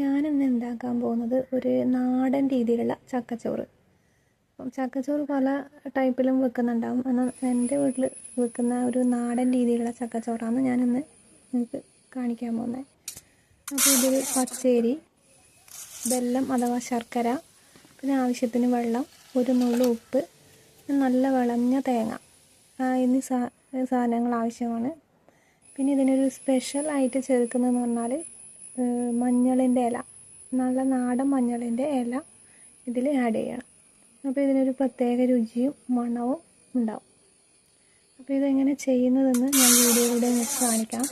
ഞാനിന്ന് ഉണ്ടാക്കാൻ പോകുന്നത്? ഒരു നാടൻ രീതിയിലുള്ള ചക്കച്ചോറ്. അപ്പം ചക്കച്ചോറ് പല ടൈപ്പിലും വെക്കുന്നുണ്ടാവും. എന്നാൽ എന്റെ വീട്ടിൽ വെക്കുന്ന ഒരു നാടൻ രീതിയിലുള്ള ചക്കച്ചോറാണ് ഞാനിന്ന് നിങ്ങൾക്ക് കാണിക്കാൻ പോകുന്നത് അപ്പോൾ ഇതിൽ പച്ചേരി വെല്ലം അഥവാ ശർക്കര പിന്നെ ആവശ്യത്തിന് വെള്ളം ഒരു നുള്ളു ഉപ്പ് നല്ല വിളഞ്ഞ തേങ്ങ. എന്നീ സാ സാധനങ്ങൾ ആവശ്യമാണ്. പിന്നെ ഇതിനൊരു സ്പെഷ്യൽ ആയിട്ട് ചേർക്കുന്നതെന്ന് പറഞ്ഞാൽ മഞ്ഞളിന്റെ ഇല. നല്ല നാടൻ മഞ്ഞളിന്റെ ഇല ഇതിൽ ആഡ് ചെയ്യണം. അപ്പോൾ ഇതിനൊരു പ്രത്യേക രുചിയും മണവും ഉണ്ടാവും. അപ്പോൾ ഇതെങ്ങനെ ചെയ്യുന്നതെന്ന് ഞാൻ വീഡിയോയിലൂടെ നിങ്ങൾക്ക് കാണിക്കാം.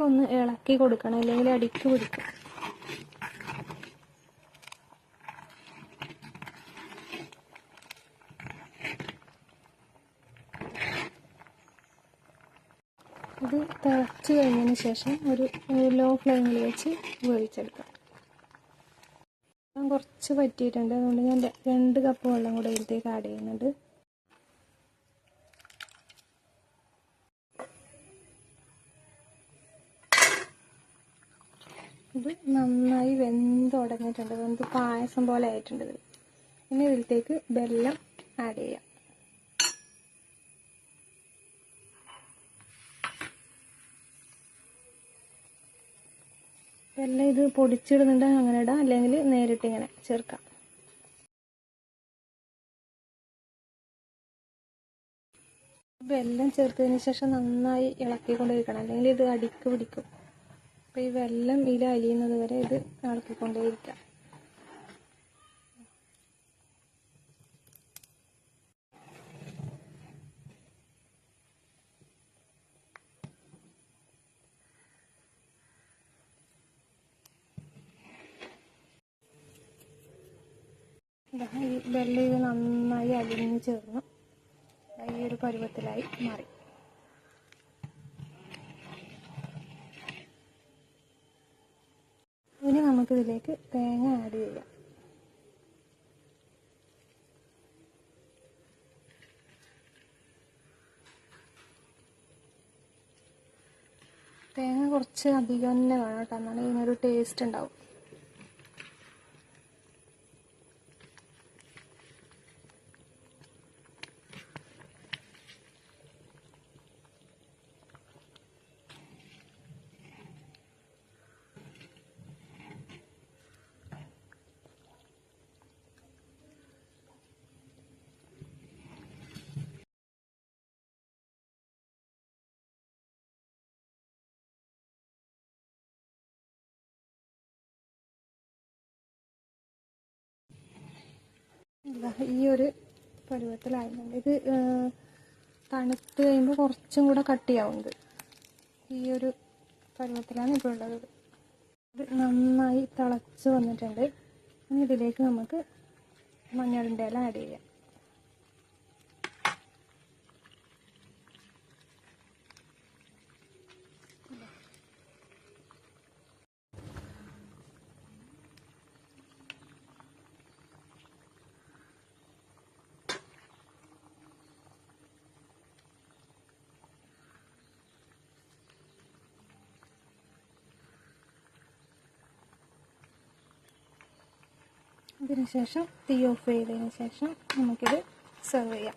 ഇടയ്ക്ക് ഒന്ന് ഇളക്കി കൊടുക്കണം അല്ലെങ്കിൽ അടിക്ക് പിടിക്കും. ഇത് തിളച്ച് കഴിഞ്ഞതിന് ശേഷം ഒരു ലോ ഫ്ലെയിമിൽ വെച്ച് ഞാൻ കുറച്ച് പറ്റിയിട്ടുണ്ട് അതുകൊണ്ട് ഞാൻ രണ്ട് കപ്പ് വെള്ളം കൂടെ ഇതിലേക്ക് ആഡ് ചെയ്യുന്നുണ്ട്. ഇത് നന്നായി വെന്ത് ഉടങ്ങിയിട്ടുണ്ട് വെന്ത് പായസം പോലെ ആയിട്ടുണ്ട് ഇത്. ഇനി ഇതിലേക്ക് വെല്ലം ആഡ് ചെയ്യാം. വെല്ലം ഇത് പൊടിച്ചിടുന്നുണ്ടെങ്കിൽ അങ്ങനെ ഇടാം. അല്ലെങ്കിൽ നേരിട്ട് ഇങ്ങനെ ചേർക്കാം. വെല്ലം ചേർത്തതിന് ശേഷം നന്നായി ഇളക്കിക്കൊണ്ടിരിക്കണം. അല്ലെങ്കിൽ ഇത് അടിക്ക് പിടിക്കും. അപ്പോൾ ഈ വെള്ളം ഇല അലിയുന്നത് വരെ ഇത് ഇളക്കിക്കൊണ്ടേയിരിക്കാം. വെള്ളം ഇത് നന്നായി അലിഞ്ഞ് ചേർന്നു. ഈ ഒരു പരുവത്തിലായി മാറി. ഇനി നമുക്കിതിലേക്ക് തേങ്ങ ആഡ് ചെയ്യാം. തേങ്ങ കുറച്ച് അധികം തന്നെ വേണം കേട്ടോ. എന്നാലും ഇതിനൊരു ടേസ്റ്റ് ഉണ്ടാവും. ഈ ഒരു പരുവത്തിലായിരുന്നു. ഇത് തണുത്ത് കഴിയുമ്പോൾ കുറച്ചും കൂടെ കട്ടിയാവുന്നത് ഈ ഒരു പരുവത്തിലാണ് ഇപ്പോൾ ഉള്ളത്. ഇത് നന്നായി തിളച്ച് വന്നിട്ടുണ്ട്. ഇനി ഇതിലേക്ക് നമുക്ക് മഞ്ഞളിന്റെ ഇല ആഡ് ചെയ്യാം. അതിനുശേഷം തീ ഓഫ് ചെയ്തതിന് ശേഷം നമുക്കിത് സെർവ് ചെയ്യാം.